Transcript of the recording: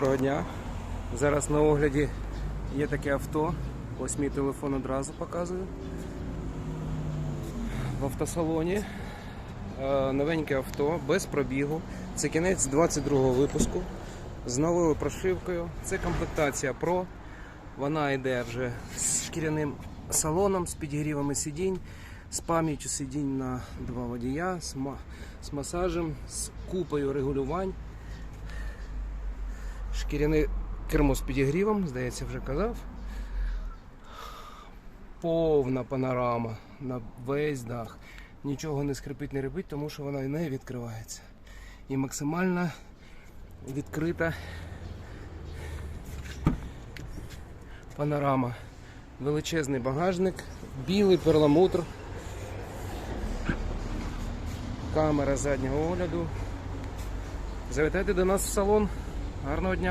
Доброго дня. Зараз на огляді є таке авто. Ось мій телефон одразу показую. В автосалоні е, новеньке авто без пробігу. Це кінець 22-го випуску з новою прошивкою. Це комплектація Pro. Вона йде вже з шкіряним салоном, з підігрівами сидінь, з пам'яттю сидінь на два водія, з масажем, з купою регулювань. Шкіряне кермо з підігрівом, здається, вже казав. Повна панорама на весь дах. Нічого не скрипить, не репить, тому що вона не відкривається. І максимально відкрита панорама. Величезний багажник, білий перламутр, камера заднього огляду. Завітайте до нас в салон. Гарного дня!